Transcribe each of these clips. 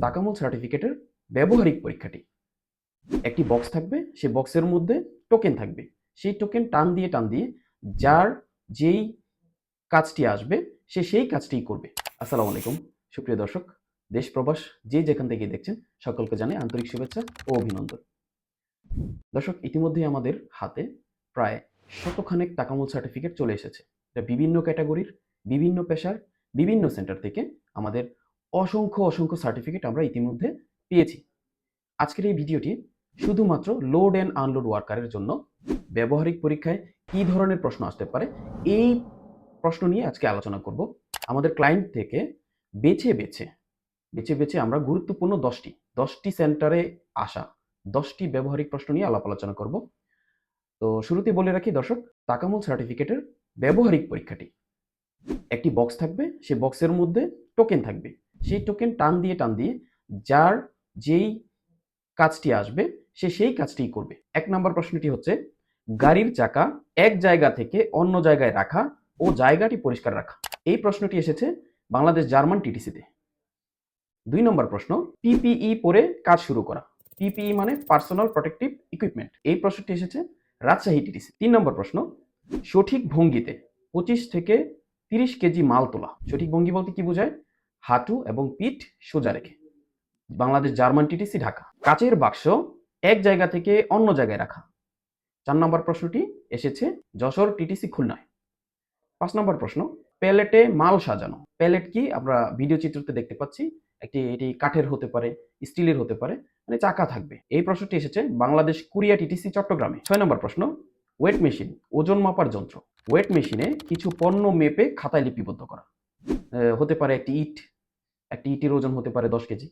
তাকামুল সার্টিফিকেটের ব্যবহারিক পরীক্ষাটি। একটি বক্স থাকবে, সেই বক্সের মধ্যে টোকেন থাকবে। সেই টোকেন টান দিয়ে টান দিয়ে যার যেই কাজটি আসবে, সে সেই কাজটিই করবে। আসসালামু আলাইকুম। সুপ্রিয় দর্শক, দেশ, প্রবাস, যে যেখান থেকে দেখছেন, সকলকে জানাই আন্তরিক শুভেচ্ছা ও অভিনন্দন। দর্শক, ইতিমধ্যেই আমাদের হাতে প্রায় শতখানেক তাকামুল সার্টিফিকেট চলে এসেছে। এটা বিভিন্ন ক্যাটাগরির, বিভিন্ন পেশার, বিভিন্ন সেন্টার থেকে আমাদের অসংখ্য অসংখ্য সার্টিফিকেট আমরা ইতিমধ্যে পেয়েছি। আজকের এই ভিডিওটি শুধুমাত্র লোড অ্যান্ড আনলোড ওয়ার্কারের জন্য ব্যবহারিক পরীক্ষায় কী ধরনের প্রশ্ন আসতে পারে এই প্রশ্ন নিয়ে আজকে আলোচনা করব। আমাদের ক্লায়েন্ট থেকে বেছে বেছে বেছে বেছে আমরা গুরুত্বপূর্ণ দশটি দশটি সেন্টারে আসা, দশটি ব্যবহারিক প্রশ্ন নিয়ে আলাপ আলোচনা করব। তো শুরুতে বলে রাখি দর্শক, তাকামুল সার্টিফিকেটের ব্যবহারিক পরীক্ষাটি। একটি বক্স থাকবে সেই বক্সের মধ্যে টোকেন থাকবে। সেই টোকেন টান দিয়ে টান দিয়ে যার যেই কাজটি আসবে, সে সেই কাজটিই করবে। এক নম্বর প্রশ্নটি হচ্ছে, গাড়ির চাকা এক জায়গা থেকে অন্য জায়গায় রাখা ও জায়গাটি পরিষ্কার রাখা। এই প্রশ্নটি এসেছে বাংলাদেশ জার্মান টিটিসিতে দুই নম্বর প্রশ্ন পিপিই পরে কাজ শুরু করা। পিপিই মানে পার্সোনাল প্রোটেক্টিভ ইকুইপমেন্ট এই প্রশ্নটি এসেছে রাজশাহী টিটিসি। তিন নম্বর প্রশ্ন, সঠিক ভঙ্গিতে পঁচিশ থেকে তিরিশ কেজি মাল তোলা। সঠিক ভঙ্গি বলতে কি বোঝায়? হাঁটু এবং পিঠ সোজা রেখে। Bangladesh German TTC Dhaka. কাচের বাক্স এক জায়গা থেকে অন্য জায়গায় রাখা। চার নম্বর প্রশ্নটি এসেছে যশোর টিটিসি খুলনায়। পাঁচ নম্বর প্রশ্ন, প্যালেটে মাল সাজানো। প্যালেট কি? আমরা ভিডিও চিত্রতে দেখতে পাচ্ছি। একটি, এটি কাঠের হতে পারে, স্টিলের হতে পারে মানে চাকা থাকবে। এই প্রশ্নটি এসেছে বাংলাদেশ কুরিয়া টিটিসি চট্টগ্রামে। ছয় নম্বর প্রশ্ন, ওয়েট মেশিন, ওজন মাপার যন্ত্র। ওয়েট মেশিনে কিছু পণ্য মেপে খাতায় লিপিবদ্ধ করা। হতে পারে একটি ইট একটি ইটের ওজন হতে পারে দশ কেজি,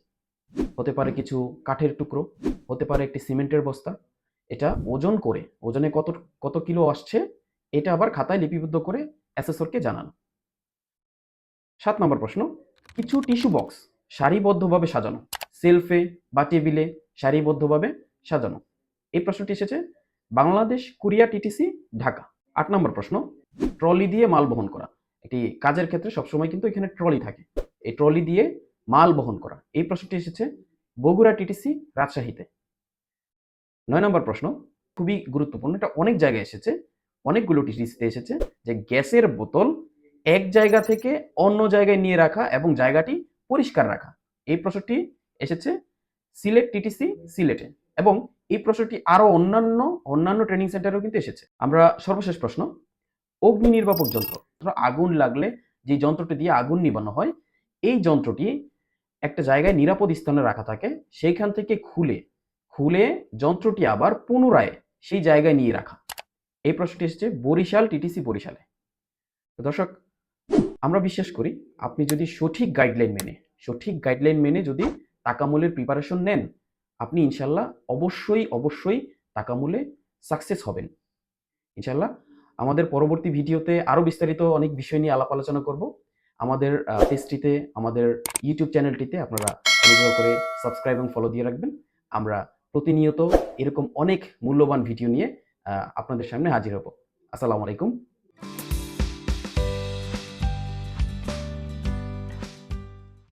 হতে পারে কিছু কাঠের টুকরো, হতে পারে একটি সিমেন্টের বস্তা। এটা ওজন করে, ওজনে কত কত কিলো আসছে, এটা আবার খাতায় লিপিবদ্ধ করে অ্যাসেসরকে জানানো। সাত নম্বর প্রশ্ন, কিছু টিস্যু বক্স সারিবদ্ধভাবে সাজানো, সেলফে বা টেবিলে সারিবদ্ধভাবে সাজানো। এই প্রশ্নটি এসেছে বাংলাদেশ কুরিয়া টিটিসি, ঢাকা। আট নম্বর প্রশ্ন, ট্রলি দিয়ে মাল বহন করা। একটি কাজের ক্ষেত্রে সবসময় কিন্তু এখানে ট্রলি থাকে। এই ট্রলি দিয়ে মাল বহন করা। এই প্রশ্নটি এসেছে বগুড়া টিটিসি রাজশাহীতে। নয় নম্বর প্রশ্ন, খুবই গুরুত্বপূর্ণ, এটা অনেক জায়গায় এসেছে, অনেকগুলো টিটিসিতে এসেছে, যে গ্যাসের বোতল এক জায়গা থেকে অন্য জায়গায় নিয়ে রাখা এবং জায়গাটি পরিষ্কার রাখা। এই প্রশ্নটি এসেছে সিলেট টিটিসি সিলেটে এবং এই প্রশ্নটি আরও অন্যান্য অন্যান্য ট্রেনিং সেন্টারেও কিন্তু এসেছে। আমরা সর্বশেষ প্রশ্ন অগ্নি নির্বাপক যন্ত্র। আগুন লাগলে যে যন্ত্রটি দিয়ে আগুন নিবানো হয় এই যন্ত্রটি একটা জায়গায় নিরাপদ স্থানে রাখা থাকে, সেইখান থেকে খুলে খুলে যন্ত্রটি আবার পুনরায় সেই জায়গায় নিয়ে রাখা। এই প্রশ্নটি এসেছে বরিশাল টিটিসি বরিশালে। দর্শক, আমরা বিশ্বাস করি আপনি যদি সঠিক গাইডলাইন মেনে, সঠিক গাইডলাইন মেনে যদি তাকামূলের প্রিপারেশন নেন, আপনি ইনশাল্লাহ অবশ্যই অবশ্যই তাকামূলে সাকসেস হবেন। ইনশাল্লাহ আমাদের পরবর্তী ভিডিওতে আরও বিস্তারিত অনেক বিষয় নিয়ে আলাপ আলোচনা করব। আমাদের পেজটিতে আমাদের ইউটিউব চ্যানেলটিতে আপনারা অনুগ্রহ করে সাবস্ক্রাইব এবং ফলো দিয়ে রাখবেন। আমরা প্রতিনিয়ত এরকম অনেক মূল্যবান ভিডিও নিয়ে আপনাদের সামনে হাজির হব। আসসালামু আলাইকুম।